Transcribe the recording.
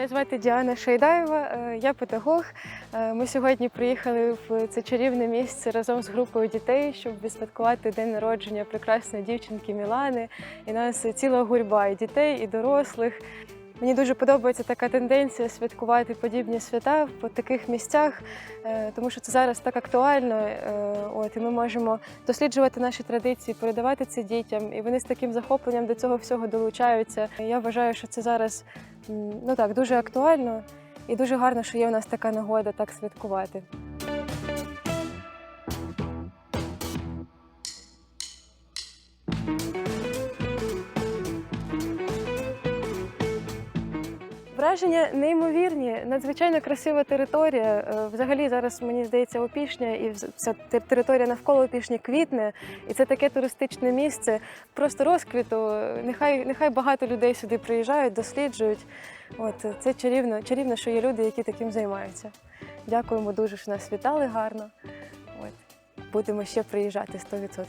Мене звати Діана Шайдаєва, е, я педагог. Е, Ми сьогодні приїхали в це чарівне місце разом з групою дітей, щоб відсвяткувати день народження прекрасної дівчинки Мілани. І нас ціла гурьба і дітей, і дорослих. Мені дуже подобається така тенденція святкувати подібні свята в таких місцях, е, тому що це зараз так актуально. е, От і ми можемо досліджувати наші традиції, передавати це дітям, і вони з таким захопленням до цього всього долучаються. Я вважаю, що це зараз ну так дуже актуально і дуже гарно, що є у нас така нагода так святкувати. Враження неймовірні, надзвичайно красива територія. Е, Взагалі зараз мені здається опішня, і вся територія навколо опішні квітне, і це таке туристичне місце. Просто розквіту. Нехай нехай багато людей сюди приїжджають, досліджують. От це чарівно, чарівно, що є люди, які таким займаються. Дякуємо дуже, що нас вітали гарно. От будемо ще приїжджати 100%.